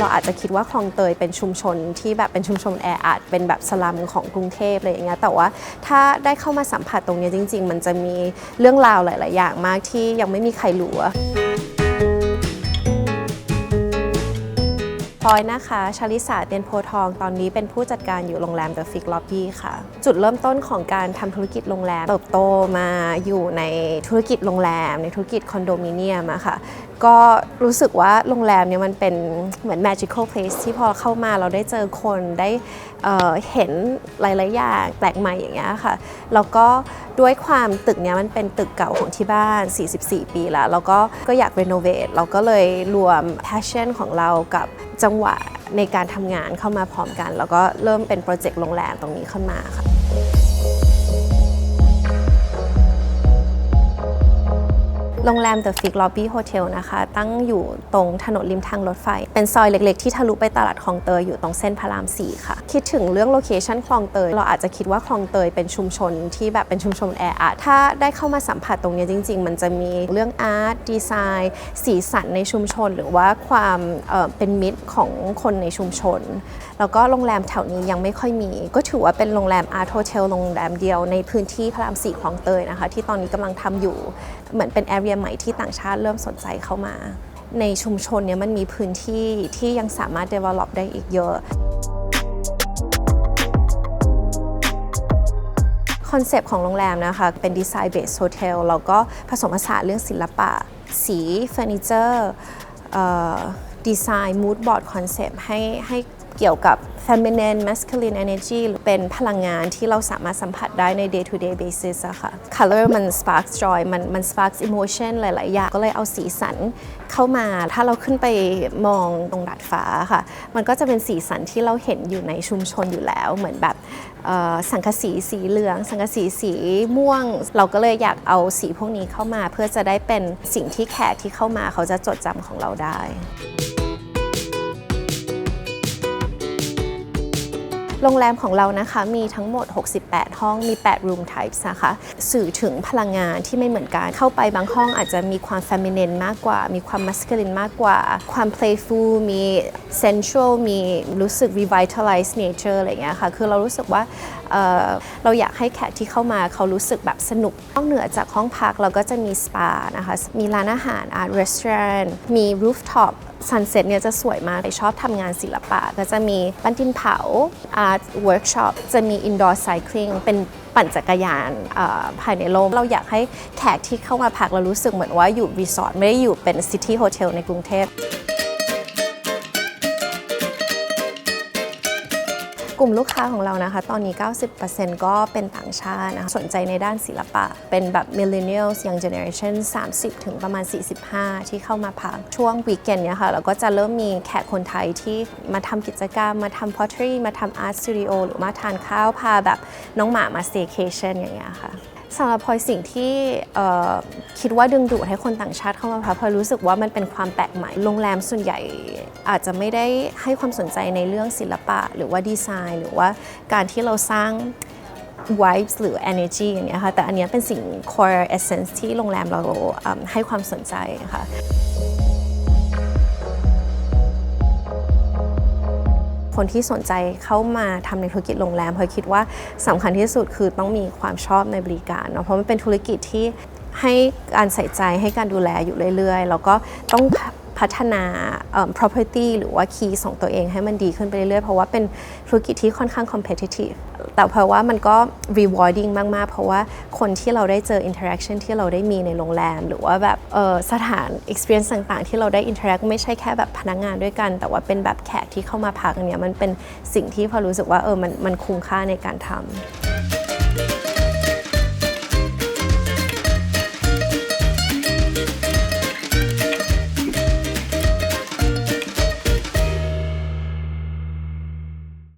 เราอาจจะคิดว่าคลองเตยเป็นชุมชนที่แบบเป็นชุมชนแออัดเป็นแบบสลัมของกรุงเทพอะไรอย่างเงี้ยแต่ว่าถ้าได้เข้ามาสัมผัสตรงเนี้ยจริง ๆ มันจะมีเรื่องราวหลาย ๆ อย่างมากที่ยังไม่มีใครรู้อะพลอยนะคะชาลิสาเตียนโพทอง ตอนนี้เป็นผู้จัดการอยู่โรงแรม The Fig Lobby ค่ะ จุดเริ่มต้นของการทำธุรกิจโรงแรม เติบโตมาอยู่ในธุรกิจโรงแรม ในธุรกิจคอนโดมิเนียมอะค่ะ ก็รู้สึกว่าโรงแรมเนี่ยมันเป็นเหมือน magical place ที่พอเข้ามาเราได้เจอคนได้เเห็นหลายๆอย่างแปลกใหม่อย่างเงี้ยค่ะ แล้วก็ด้วยความตึกเนี้ยมันเป็นตึกเก่าของที่บ้าน 44 ปีแล้ว แล้วก็ก็อยากรีโนเวทเราก็เลยรวม passion ของเรากับจังหวะในการทำงานเข้ามาพร้อมกัน แล้วก็เริ่มเป็นโปรเจกต์โรงแรมตรงนี้ขึ้นมาค่ะ โรงแรม The Fig Lobby Hotel นะคะ ตั้งอยู่ตรงถนนริมทางรถไฟ เป็นซอยเล็กๆ ที่ทะลุไปตลาดคลองเตยอยู่ตรงเส้นพระราม 4 ค่ะ คิดถึงเรื่องโลเคชันคลองเตย เราอาจจะคิดว่าคลองเตยเป็นชุมชนที่แบบเป็นชุมชนแออัดถ้าได้เข้ามาสัมผัสตรงเนี้ยจริง ๆ มันจะมีเรื่องอาร์ตดีไซน์สีสันในชุมชน หรือว่าความเเป็นมิตรของคนในชุมชน แล้วก็โรงแรมแถวนี้ยังไม่ค่อยมี ก็ถือว่าเป็นโรงแรมอาร์ตโฮเทลโรงแรมเดียวในพื้นที่พระรามสี่คลองเตยนะคะ ที่ตอนนี้กำลังทำอยู่เหมือนเป็นแอเรียียใหม่ที่ต่างชาติเริ่มสนใจเข้ามา ในชุมชนเนี้ยมันมีพื้นที่ที่ยังสามารถ develop ได้อีกเยอะคอนเซปต์ของโรงแรมนะคะ เป็นดีไซน์เบสโฮเทลแล้วก็ผสมผสานเรื่องศิลปะ สีเฟอร์นิเจอร์ดีไซน์มูดบอร์ดคอนเซปต์ให้ให้ เกี่ยวกับ feminine masculine energy หรือเป็นพลังงานที่เราสามารถสัมผัสได้ใน day to day basis อะค่ะ color มัน sparks joy มันมัน sparks emotion หลาย ๆ อย่าง ก็เลยเอาสีสันเข้ามา ถ้าเราขึ้นไปมองตรงดาดฟ้าค่ะ มันก็จะเป็นสีสันที่เราเห็นอยู่ในชุมชนอยู่แล้ว เหมือนแบบสังกะสีสีเหลือง สังกะสีสีม่วง เราก็เลยอยากเอาสีพวกนี้เข้ามา เพื่อจะได้เป็นสิ่งที่แขกที่เข้ามาเขาจะจดจำของเราได้ โรงแรมของเรานะคะมีทั้งหมด 68 ห้องมี 8 room types นะคะ สื่อถึงพลังงานที่ไม่เหมือนกัน เข้าไปบางห้องอาจจะมีความ feminine มากกว่า มีความ masculine มากกว่า ความ playful มี sensual มีรู้สึก revitalize nature อะไรเงี้ยค่ะ คือเรารู้สึกว่าเเราอยากให้แขกที่เข้ามาเขารู้สึกแบบสนุกนอกเหนือจากห้องพักเราก็จะมีสปานะคะ มีร้านอาหาร art restaurant มี rooftop ซันเซ็ตเนี่ยจะสวยมากชอบทำงานศิลปะ ก็จะมีปั้นดินเผาอาร์ตเวิร์กช็อปจะมีอินดอร์ไซคลิงเป็นปั่นจักรยานภายในโรงเราอยากให้แขกที่เข้ามาพักเรารู้สึกเหมือนว่าอยู่รีสอร์ทไม่ได้อยู่เป็นซิตี้โฮเทลในกรุงเทพ กลุ่มลูกค้าของเรานะคะ ตอนนี้ 90%ก็เป็นต่างชาตินะคะสนใจในด้านศิลปะ เป็นแบบ millennials young generation 30 ถึงประมาณ 45 ที่เข้ามาพัก ช่วงวีคเอนเนี่ยค่ะ เราก็จะเริ่มมีแขกคนไทยที่มาทำกิจกรรม มาทำ pottery มาทำ art studio หรือมาทานข้าวพาแบบน้องหมามา staycation อย่างเงี้ยค่ะ สำหรับพลอยสิ่งที่คิดว่าดึงดูดให้คนต่างชาติเข้ามาพักพลอยรู้สึกว่ามันเป็นความแปลกใหม่โรงแรมส่วนใหญ่อาจจะไม่ได้ให้ความสนใจในเรื่องศิลปะ หรือว่าดีไซน์ หรือว่าการที่เราสร้าง vibes หรือ energy อย่างเงี้ยค่ะแต่อันนี้เป็นสิ่ง core essence ที่โรงแรมเราให้ความสนใจค่ะ คนที่สนใจเข้ามาทำในธุรกิจโรงแรมพลอยคิดว่าสำคัญที่สุดคือต้องมีความชอบในบริการเนาะเพราะมันเป็นธุรกิจที่ให้การใส่ใจให้การดูแลอยู่เรื่อย ๆ แล้วก็ต้องพัฒนา property หรือว่า key ของตัวเองให้มันดีขึ้นไปเรื่อยๆ เพราะว่าเป็นธุรกิจที่ค่อนข้าง competitive แต่เพราะว่ามันก็ rewarding มาก ๆ เพราะว่าคนที่เราได้เจอ interaction ที่เราได้มีในโรงแรม หรือว่าแบบสถาน experience ต่างๆ ที่เราได้ interact ไม่ใช่แค่แบบพนักงานด้วยกัน แต่ว่าเป็นแบบแขกที่เข้ามาพักเนี่ยมันเป็นสิ่งที่พอรู้สึกว่าเออมันมันคุ้มค่าในการทำ